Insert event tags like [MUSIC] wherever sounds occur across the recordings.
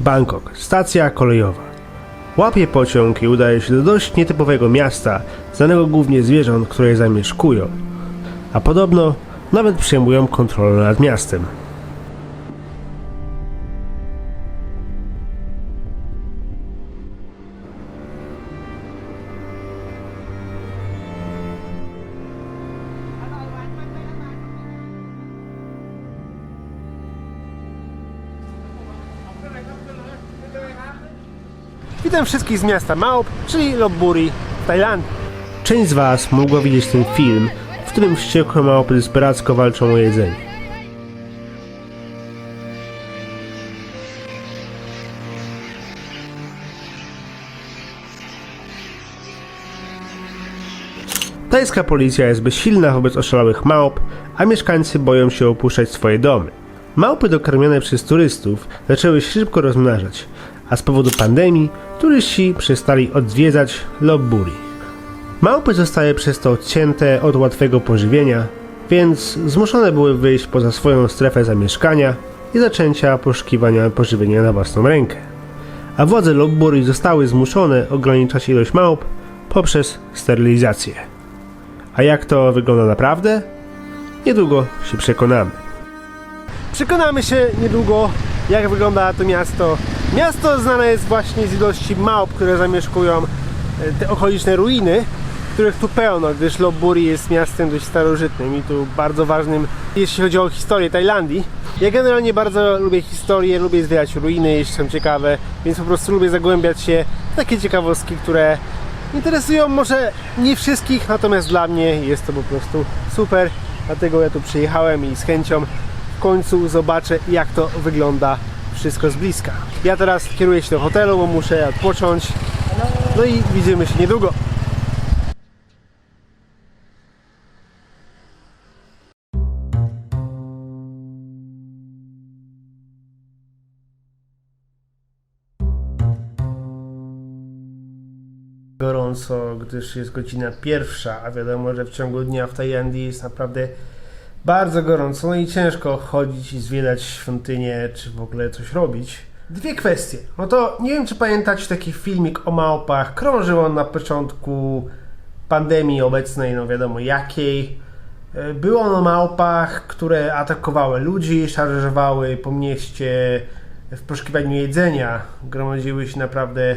Bangkok, stacja kolejowa. Łapie pociąg i udaje się do dość nietypowego miasta, znanego głównie zwierząt, które je zamieszkują. A podobno nawet przejmują kontrolę nad miastem. Witam wszystkich z miasta Maup, czyli Lopburi w Tajlandii. Część z Was mogła widzieć ten film, w którym wściekłe małpy desperacko walczą o jedzenie. Tajska policja jest bezsilna wobec oszalałych małp, a mieszkańcy boją się opuszczać swoje domy. Małpy dokarmione przez turystów zaczęły się szybko rozmnażać, a z powodu pandemii turyści przestali odwiedzać Lopburi. Małpy zostały przez to odcięte od łatwego pożywienia, więc zmuszone były wyjść poza swoją strefę zamieszkania i zaczęcia poszukiwania pożywienia na własną rękę. A władze Lopburi zostały zmuszone ograniczać ilość małp poprzez sterylizację. A jak to wygląda naprawdę? Niedługo się przekonamy. Przekonamy się niedługo, jak wygląda to miasto. Miasto znane jest właśnie z ilości małp, które zamieszkują e, te okoliczne ruiny, których tu pełno, gdyż Lopburi jest miastem dość starożytnym i tu bardzo ważnym, jeśli chodzi o historię Tajlandii. Ja generalnie bardzo lubię historię, lubię zwiedzać ruiny, jeśli są ciekawe, więc po prostu lubię zagłębiać się w takie ciekawostki, które interesują może nie wszystkich, natomiast dla mnie jest to po prostu super. Dlatego ja tu przyjechałem i z chęcią w końcu zobaczę jak to wygląda wszystko z bliska. Ja teraz kieruję się do hotelu, bo muszę odpocząć. No i widzimy się niedługo. gorąco, gdyż jest godzina pierwsza, a wiadomo, że w ciągu dnia w Tajlandii jest naprawdę bardzo gorąco, no i ciężko chodzić i zwiedzać świątynię, czy w ogóle coś robić. Dwie kwestie. No to nie wiem, czy pamiętacie taki filmik o małpach. Krążył on na początku pandemii obecnej, no wiadomo jakiej. E, Było on o małpach, które atakowały ludzi, szarżowały po mieście w poszukiwaniu jedzenia. Gromadziły się naprawdę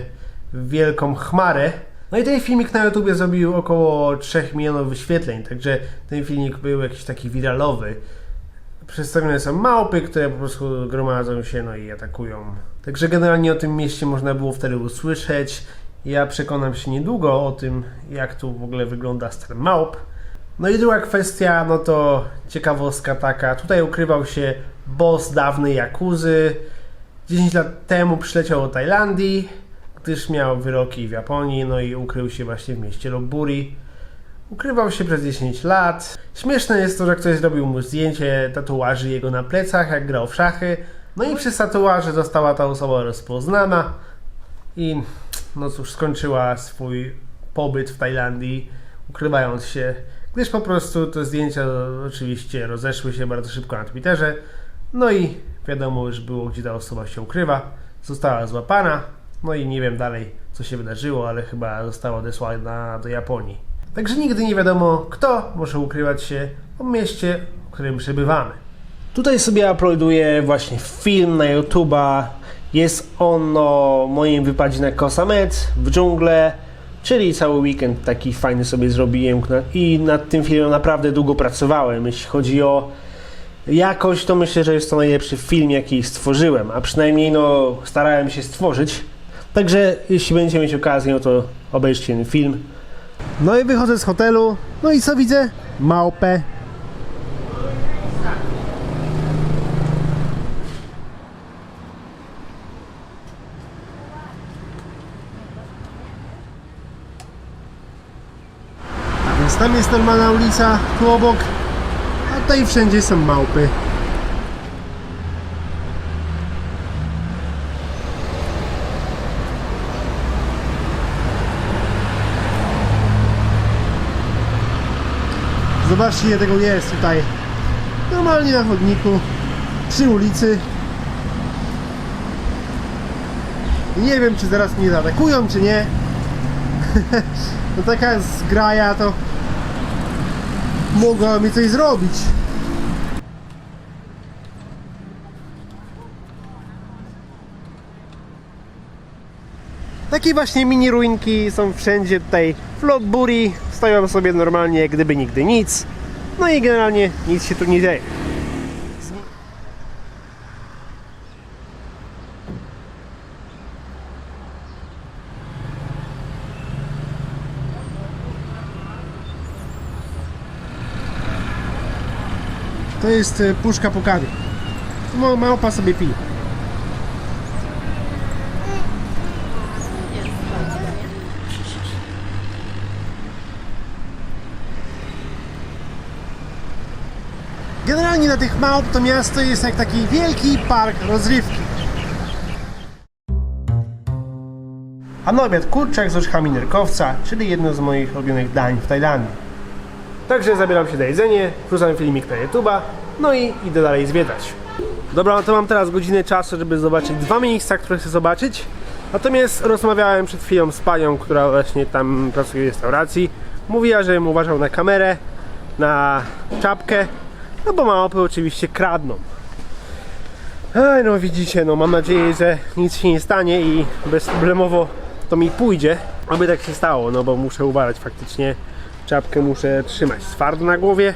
w wielką chmarę. No i ten filmik na YouTubie zrobił około 3 milionów wyświetleń, także ten filmik był jakiś taki wiralowy. Przedstawione są małpy, które po prostu gromadzą się no i atakują. Także generalnie o tym mieście można było wtedy usłyszeć. Ja przekonam się niedługo o tym, jak tu w ogóle wygląda stan małp. No i druga kwestia, no to ciekawostka taka. Tutaj ukrywał się boss dawnej Jakuzy. 10 lat temu przyleciał do Tajlandii, gdyż miał wyroki w Japonii, no i ukrył się właśnie w mieście Lopburi. Ukrywał się przez 10 lat. Śmieszne jest to, że ktoś zrobił mu zdjęcie tatuaży jego na plecach, jak grał w szachy. No i przez tatuaże została ta osoba rozpoznana i no cóż, skończyła swój pobyt w Tajlandii, ukrywając się, gdyż po prostu te zdjęcia oczywiście rozeszły się bardzo szybko na Twitterze. No i wiadomo już było, gdzie ta osoba się ukrywa. Została złapana, no i nie wiem dalej, co się wydarzyło, ale chyba została odesłana do Japonii. Także nigdy nie wiadomo, kto może ukrywać się w mieście, w którym przebywamy. Tutaj sobie uploaduję właśnie film na YouTube'a. Jest on o moim wypadzie na Kosamet w dżunglę, czyli cały weekend taki fajny sobie zrobiłem i nad tym filmem naprawdę długo pracowałem. Jeśli chodzi o jakość, to myślę, że jest to najlepszy film, jaki stworzyłem, a przynajmniej no starałem się stworzyć. Także jeśli będziecie mieć okazję, no to obejrzcie ten film. No i wychodzę z hotelu, no i co widzę? Małpę. Więc tam jest normalna ulica, tu obok, a tutaj wszędzie są małpy. Zobaczcie ile tego jest tutaj. Normalnie na chodniku, przy ulicy. Nie wiem, czy zaraz mnie zaatakują, czy nie. [LAUGHS] no taka zgraja to mogła mi coś zrobić. Takie właśnie mini ruinki są wszędzie tutaj w Lopburi. Stoją sobie normalnie, jak gdyby nigdy nic. No i generalnie nic się tu nie dzieje. To jest e, puszka. Ma- Małpa sobie pije. Generalnie dla tych małp to miasto jest jak taki wielki park rozrywki. A na obiad kurczak z orzechami nerkowca, czyli jedno z moich ulubionych dań w Tajlandii. Także zabieram się na jedzenie, wrzucam filmik na YouTube'a, no i idę dalej zwiedzać. Dobra, no to mam teraz godzinę czasu, żeby zobaczyć dwa miejsca, które chcę zobaczyć. Natomiast rozmawiałem przed chwilą z panią, która właśnie tam pracuje w restauracji. Mówiła, żebym uważał na kamerę, na czapkę, no bo małpy oczywiście kradną. Ej, no widzicie, no mam nadzieję, że nic się nie stanie i bezproblemowo to mi pójdzie. Aby tak się stało, no bo muszę uważać faktycznie. Czapkę muszę trzymać twardo na głowie.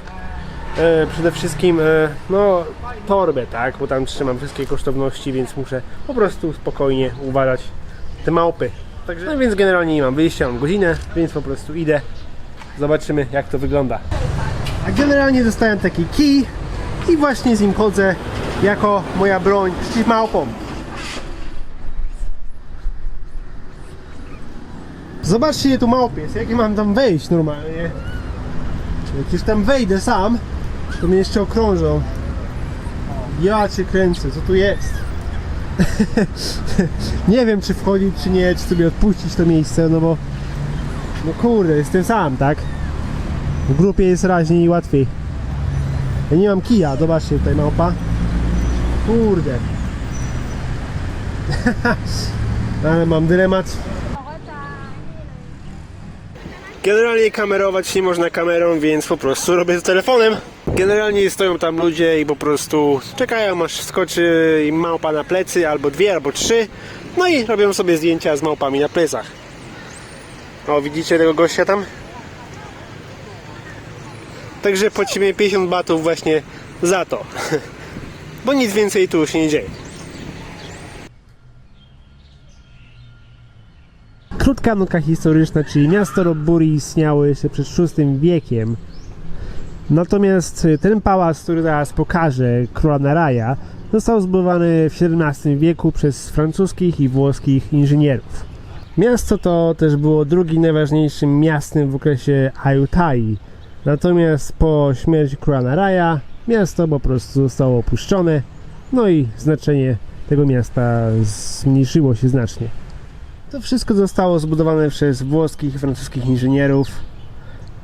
E, przede wszystkim, e, no, torbę, tak, bo tam trzymam wszystkie kosztowności, więc muszę po prostu spokojnie uważać te małpy. Także, no więc generalnie nie mam wyjścia, mam godzinę, więc po prostu idę. Zobaczymy, jak to wygląda. A generalnie dostałem taki kij i właśnie z nim chodzę jako moja broń przeciw małpom. Zobaczcie, tu małp jest. Jak ja mam tam wejść normalnie? Jak już tam wejdę sam, to mnie jeszcze okrążą. Ja cię kręcę, co tu jest? [LAUGHS] nie wiem, czy wchodzić, czy nie, czy sobie odpuścić to miejsce, no bo... No kurde, jestem sam, tak? W grupie jest raźniej i łatwiej. Ja nie mam kija, zobaczcie tutaj małpa. Kurde. [LAUGHS] Ale mam dylemat. Generalnie kamerować nie można kamerą, więc po prostu robię to telefonem. Generalnie stoją tam ludzie i po prostu czekają aż skoczy małpa na plecy, albo dwie, albo trzy. No i robią sobie zdjęcia z małpami na plecach. O, widzicie tego gościa tam? Także płacimy 50 batów właśnie za to. [LAUGHS] Bo nic więcej tu się nie dzieje. Krótka nutka historyczna, czyli miasto Robburi istniało jeszcze przed VI wiekiem. Natomiast ten pałac, który teraz pokażę, króla Naraja, został zbudowany w XVII wieku przez francuskich i włoskich inżynierów. Miasto to też było drugim najważniejszym miastem w okresie Ayutthaya. Natomiast po śmierci króla Naraja miasto po prostu zostało opuszczone, no i znaczenie tego miasta zmniejszyło się znacznie. To wszystko zostało zbudowane przez włoskich i francuskich inżynierów.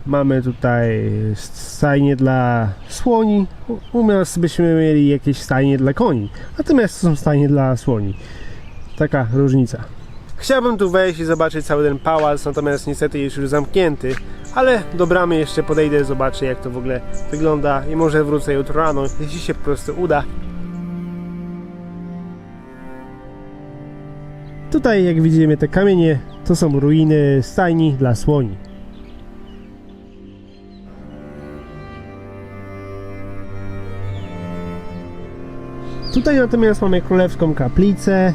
Mamy tutaj stajnie dla słoni. U- byśmy mieli jakieś stajnie dla koni. Natomiast to są stajnie dla słoni. Taka różnica. Chciałbym tu wejść i zobaczyć cały ten pałac, natomiast niestety jest już zamknięty. Ale do bramy jeszcze podejdę, zobaczę jak to w ogóle wygląda i może wrócę jutro rano, jeśli się po prostu uda. Tutaj jak widzimy te kamienie to są ruiny stajni dla słoni. Tutaj natomiast mamy królewską kaplicę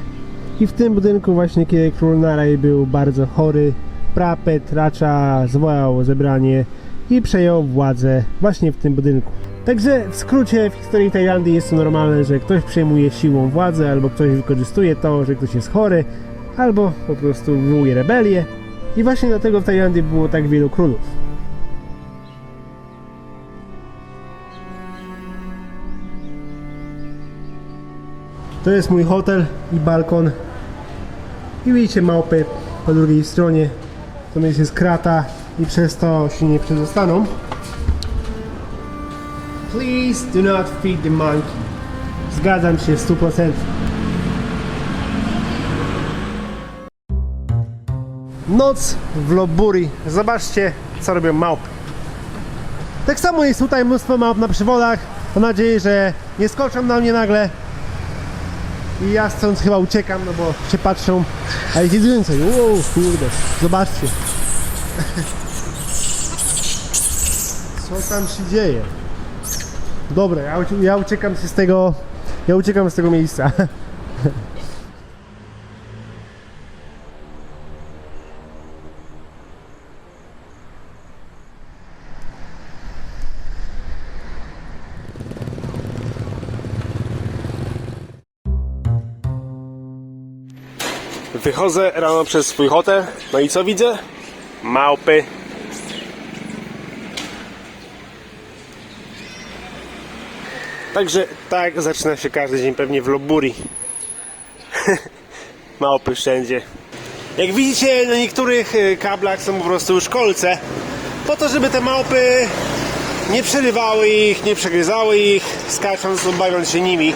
i w tym budynku właśnie kiedy król Naraj był bardzo chory, prapet Racza zwołał zebranie i przejął władzę właśnie w tym budynku. Także w skrócie w historii Tajlandii jest to normalne, że ktoś przejmuje siłą władzę, albo ktoś wykorzystuje to, że ktoś jest chory, albo po prostu wywołuje rebelię. I właśnie dlatego w Tajlandii było tak wielu królów. To jest mój hotel i balkon. I widzicie małpy po drugiej stronie. To jest krata i przez to się nie przedostaną. Please do not feed the monkey. Zgadzam się w 100%. Noc w Lopburi. Zobaczcie, co robią małpy. Tak samo jest tutaj mnóstwo małp na przewodach. Mam nadzieję, że nie skoczą na mnie nagle. I ja stąd chyba uciekam, no bo się patrzą. A jest więcej. Wow, kurde. Zobaczcie. [LAUGHS] Co tam się dzieje? Dobra, ja, ucie- ja uciekam z tego. Ja uciekam z tego miejsca. [LAUGHS] Wychodzę rano przez swój hotel. No i co widzę? Małpy. Także tak zaczyna się każdy dzień pewnie w Loburi. [LAUGHS] Małpy wszędzie. Jak widzicie, na niektórych e, kablach są po prostu już kolce. Po to, żeby te małpy nie przerywały ich, nie przegryzały ich, skacząc lub bawiąc się nimi.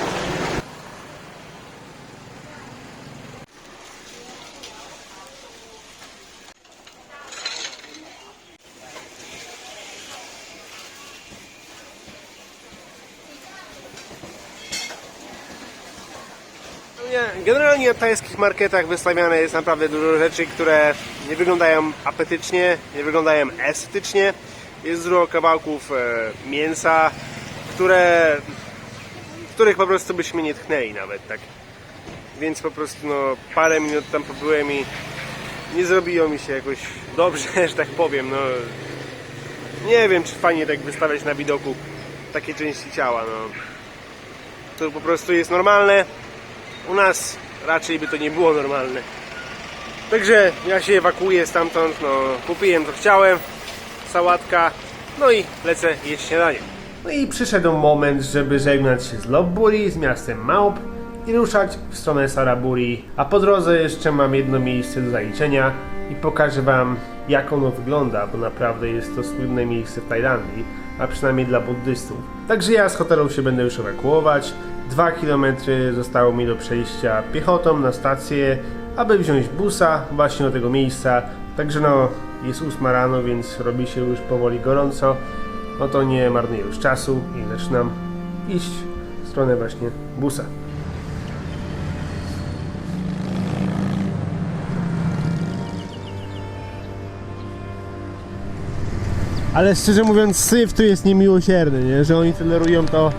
Tajskich marketach wystawiane jest naprawdę dużo rzeczy, które nie wyglądają apetycznie, nie wyglądają estetycznie. Jest dużo kawałków e, mięsa, które, których po prostu byśmy nie tchnęli nawet, tak. Więc po prostu no, parę minut tam pobyłem i nie zrobiło mi się jakoś dobrze, [LAUGHS] że tak powiem. No, nie wiem, czy fajnie tak wystawiać na widoku takie części ciała. No. To po prostu jest normalne. U nas raczej by to nie było normalne. Także ja się ewakuuję stamtąd, no kupiłem co chciałem, sałatka, no i lecę jeść śniadanie. No i przyszedł moment, żeby żegnać się z Lobburi, z miastem Małp i ruszać w stronę Saraburi, a po drodze jeszcze mam jedno miejsce do zaliczenia i pokażę wam jak ono wygląda, bo naprawdę jest to słynne miejsce w Tajlandii, a przynajmniej dla buddystów. Także ja z hotelu się będę już ewakuować. Dwa kilometry zostało mi do przejścia piechotą na stację, aby wziąć busa właśnie do tego miejsca. Także no, jest ósma rano, więc robi się już powoli gorąco. No to nie marnuję już czasu i zaczynam iść w stronę właśnie busa. Ale szczerze mówiąc, syf tu jest niemiłosierny, nie? że oni tolerują to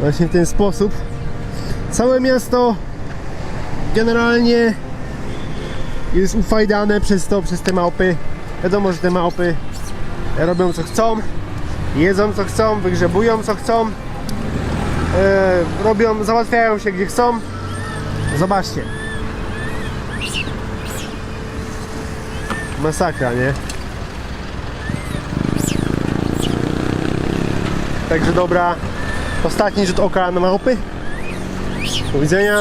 właśnie w ten sposób. Całe miasto generalnie jest ufajdane przez to, przez te małpy. Wiadomo, że te małpy robią co chcą, jedzą co chcą, wygrzebują co chcą, e, robią, załatwiają się gdzie chcą. Zobaczcie. Masakra, nie? Także dobra, ostatni rzut oka na małpy. Do widzenia.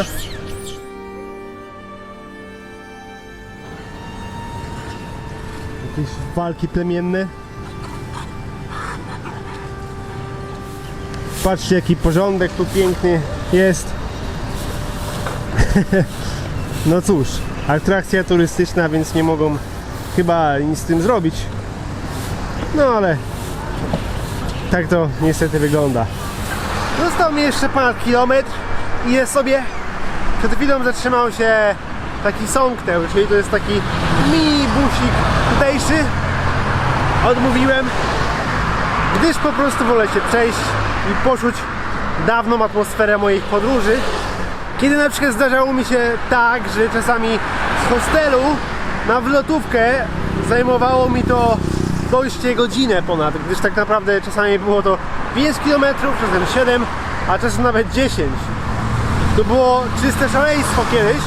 Jakieś walki plemienne. Patrzcie jaki porządek tu piękny jest. [LAUGHS] no cóż, atrakcja turystyczna, więc nie mogą chyba nic z tym zrobić. No ale tak to niestety wygląda. Został mi jeszcze ponad kilometr i jest sobie. Przed chwilą zatrzymał się taki songteł, czyli to jest taki mini busik tutejszy. Odmówiłem, gdyż po prostu wolę się przejść i poczuć dawną atmosferę moich podróży. Kiedy na przykład zdarzało mi się tak, że czasami z hostelu na wlotówkę zajmowało mi to dojście godzinę ponad, gdyż tak naprawdę czasami było to 5 km, czasem 7, a czasem nawet 10. To było czyste szaleństwo kiedyś.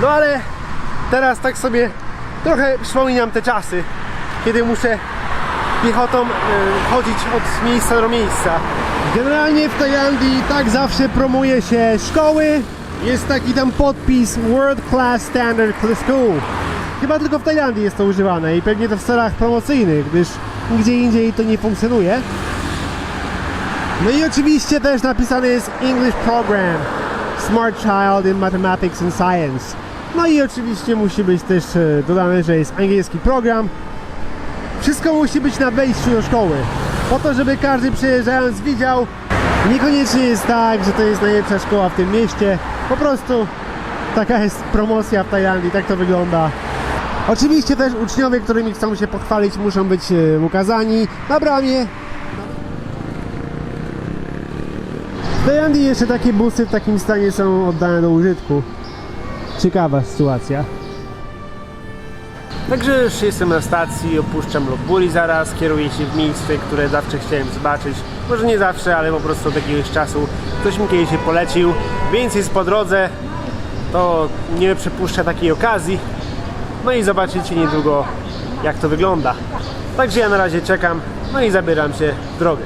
No ale teraz tak sobie trochę przypominam te czasy, kiedy muszę piechotą e, chodzić od miejsca do miejsca. Generalnie w Tajlandii tak zawsze promuje się szkoły. Jest taki tam podpis World Class Standard School. Chyba tylko w Tajlandii jest to używane i pewnie to w celach promocyjnych, gdyż nigdzie indziej to nie funkcjonuje. No i oczywiście też napisane jest English Program Smart Child in Mathematics and Science. No i oczywiście musi być też e, dodane, że jest angielski program. Wszystko musi być na wejściu do szkoły. Po to, żeby każdy przyjeżdżając widział, niekoniecznie jest tak, że to jest najlepsza szkoła w tym mieście. Po prostu taka jest promocja w Tajlandii, tak to wygląda. Oczywiście też uczniowie, którymi chcą się pochwalić, muszą być e, ukazani na bramie. W Tajlandii jeszcze takie busy w takim stanie są oddane do użytku. Ciekawa sytuacja. Także już jestem na stacji, opuszczam Lopburi zaraz, kieruję się w miejsce, które zawsze chciałem zobaczyć. Może nie zawsze, ale po prostu od jakiegoś czasu ktoś mi kiedyś się polecił, więc jest po drodze, to nie przepuszcza takiej okazji. No i zobaczycie niedługo jak to wygląda. Także ja na razie czekam, no i zabieram się w drogę.